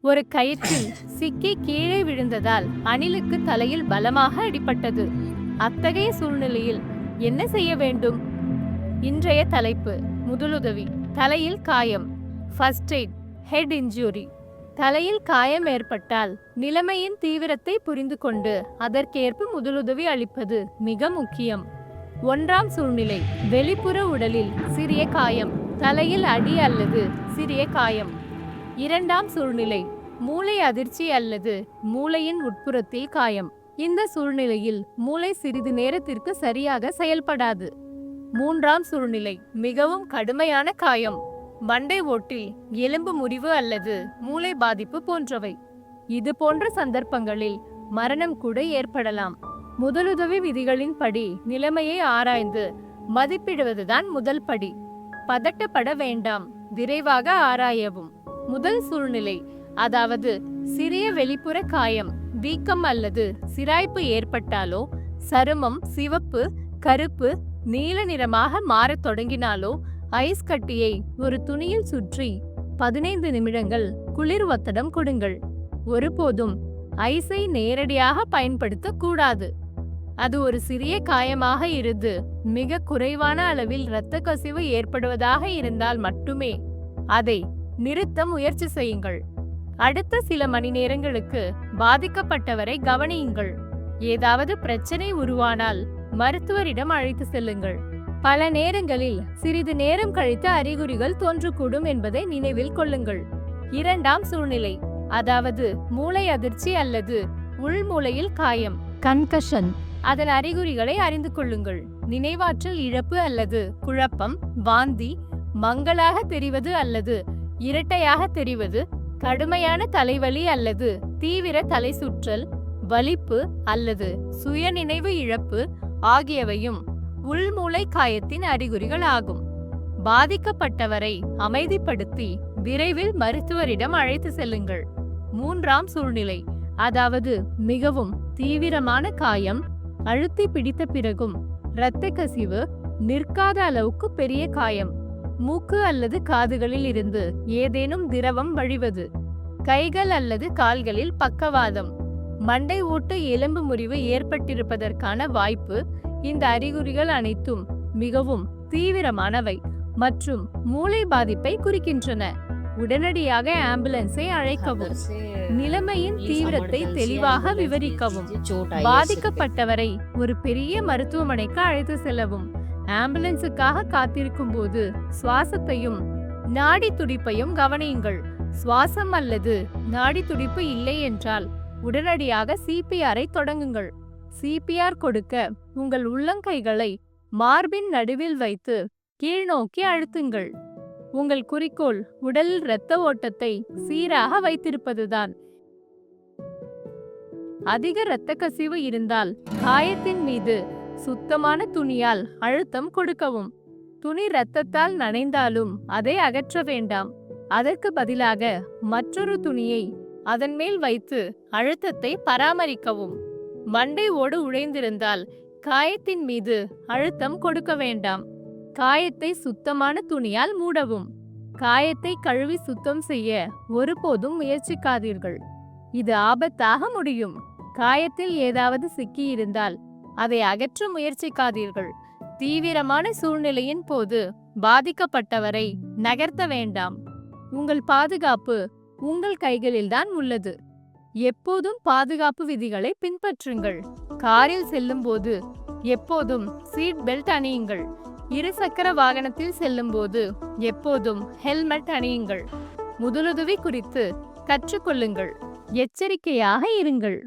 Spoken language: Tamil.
ஒரு கயிற்றில் சிக்கி கீழே விழுந்ததால் அணிலுக்கு தலையில் பலமாக அடிபட்டது. அத்தகைய சூழ்நிலையில் என்ன செய்ய வேண்டும்? இன்றைய தலைப்பு முதலுதவி. தலையில் காயம். ஃபர்ஸ்ட் எய்ட் ஹெட் இன்ஜூரி தலையில் காயம் ஏற்பட்டால் நிலைமையின் தீவிரத்தை புரிந்து கொண்டு அதற்கேற்ப முதலுதவி அளிப்பது மிக முக்கியம். ஒன்றாம் சூழ்நிலை. வெளிப்புற உடலில் சிறிய காயம். தலையில் அடி அல்லது சிறிய காயம். இரண்டாம் சூழ்நிலை மூளை அதிர்ச்சி அல்லது மூளையின் உட்புறத்தில் காயம். இந்த சூழ்நிலையில் மூளை சிறிது நேரத்திற்கு சரியாக செயல்படாது. மூன்றாம் சூழ்நிலை மிகவும் கடுமையான காயம். மண்டை ஓட்டில் எலும்பு முறிவு அல்லது மூளை பாதிப்பு போன்றவை. இது போன்ற சந்தர்ப்பங்களில் மரணம் கூட ஏற்படலாம். முதலுதவி விதிகளின்படி நிலைமையை ஆராய்ந்து மதிப்பிடுவதுதான் முதல் படி. பதட்டப்பட வேண்டாம். விரைவாக ஆராயவும். முதல் சூழ்நிலை. அதாவது சிறிய வெளிப்புற காயம் வீக்கம் அல்லது சிராய்ப்பு ஏற்பட்டாலோ சருமம் சிவப்பு கருப்பு நீல நிறமாக மாறத் தொடங்கினாலோ ஐஸ் கட்டியை ஒரு துணியில் சுற்றி பதினைந்து நிமிடங்கள் குளிர் ஒத்தடம் கொடுங்கள். ஒருபோதும் ஐஸை நேரடியாக பயன்படுத்த கூடாது அது ஒரு சிறிய காயமாக இருந்து மிக குறைவான அளவில் இரத்த கசிவு ஏற்படுவதாக இருந்தால் மட்டுமே அதை நிறுத்த முயற்சி செய்யுங்கள். அடுத்த சில மணி நேரங்களுக்கு பாதிக்கப்பட்டவரை கவனியுங்கள். ஏதாவது பிரச்சனை உருவானால் மருத்துவரிடம் அழைத்து செல்லுங்கள். பல நேரங்களில் சிறிது நேரம் கழித்து அறிகுறிகள் தோன்றக்கூடும் என்பதை நினைவில் கொள்ளுங்கள். இரண்டாம் சூழ்நிலை அதாவது மூளை அதிர்ச்சி அல்லது உள்மூளையில் காயம் கன்கஷன் அதன் அறிகுறிகளை அறிந்து கொள்ளுங்கள். நினைவாற்றல் இழப்பு அல்லது குழப்பம் வாந்தி மங்களாக தெரிவது அல்லது இரட்டையாக தெரிவது கடுமையான தலைவலி அல்லது தீவிர தலை சுற்றல் வலிப்பு அல்லது சுயநினைவு இழப்பு ஆகியவையும் உள்மூளை காயத்தின் அறிகுறிகள் ஆகும். பாதிக்கப்பட்டவரை அமைதிப்படுத்தி விரைவில் மருத்துவரிடம் அழைத்து செல்லுங்கள். மூன்றாம் சூழ்நிலை அதாவது மிகவும் தீவிரமான காயம் அழுத்தி பிடித்த பிறகும் இரத்த கசிவு நிற்காத அளவுக்கு பெரிய காயம். மூக்கு அல்லது காதுகளில் இருந்து ஏதேனும் திரவம் வழிவது. கைகள் அல்லது கால்களில் பக்கவாதம். மண்டை ஓட்டு எலும்பு முறிவு ஏற்பட்டிருப்பதற்கான வாய்ப்பு இந்த அறிகுறிகள் அனைத்தும் மிகவும் தீவிரமானவை மற்றும் மூளை பாதிப்பை குறிக்கின்றன. உடனடியாக ஆம்புலன்ஸை அழைக்கவும். நிலைமையின் தீவிரத்தை தெளிவாக விவரிக்கவும். பாதிக்கப்பட்டவரை ஒரு பெரிய மருத்துவமனைக்கு அழைத்து செல்லவும். ஆம்புலன்ஸுக்காக காத்திருக்கும் போது சுவாசத்தையும் நாடி துடிப்பையும் கவனியுங்கள். சுவாசம் அல்லது நாடி துடிப்பு இல்லை என்றால் உடனடியாக சிபிஆரை தொடங்குங்கள். சிபிஆர் கொடுக்க உங்கள் உள்ளங்கைகளை மார்பின் நடுவில் வைத்து கீழ்நோக்கி அழுத்துங்கள். உங்கள் குறிக்கோள் உடலில் இரத்த ஓட்டத்தை சீராக வைத்திருப்பதுதான். அதிக இரத்த கசிவு இருந்தால் காயத்தின் மீது சுத்தமான துணியால் அழுத்தம் கொடுக்கவும். துணி இரத்தத்தால் நனைந்தாலும் அதை அகற்ற வேண்டாம். அதற்கு பதிலாக மற்றொரு துணியை அதன் மேல் வைத்து அழுத்தத்தை பராமரிக்கவும். மண்டை ஓடு உழைந்திருந்தால் காயத்தின் மீது அழுத்தம் கொடுக்க வேண்டாம். காயத்தை சுத்தமான துணியால் மூடவும். காயத்தை கழுவி சுத்தம் செய்ய ஒருபோதும் முயற்சிக்காதீர்கள். இது ஆபத்தாக முடியும். காயத்தில் ஏதாவது சிக்கியிருந்தால் அதை அகற்ற முயற்சிக்காதீர்கள். தீவிரமான சூழ்நிலையின் போது பாதிக்கப்பட்டவரை நகர்த்த வேண்டாம். உங்கள் பாதுகாப்பு உங்கள் கைகளில்தான் உள்ளது. எப்போதும் பாதுகாப்பு விதிகளை பின்பற்றுங்கள். காரில் செல்லும்போது எப்போதும் சீட் பெல்ட் அணியுங்கள். இருசக்கர வாகனத்தில் செல்லும்போது எப்போதும் ஹெல்மெட் அணியுங்கள். முதலுதவி குறித்து கற்றுக்கொள்ளுங்கள். எச்சரிக்கையாக இருங்கள்.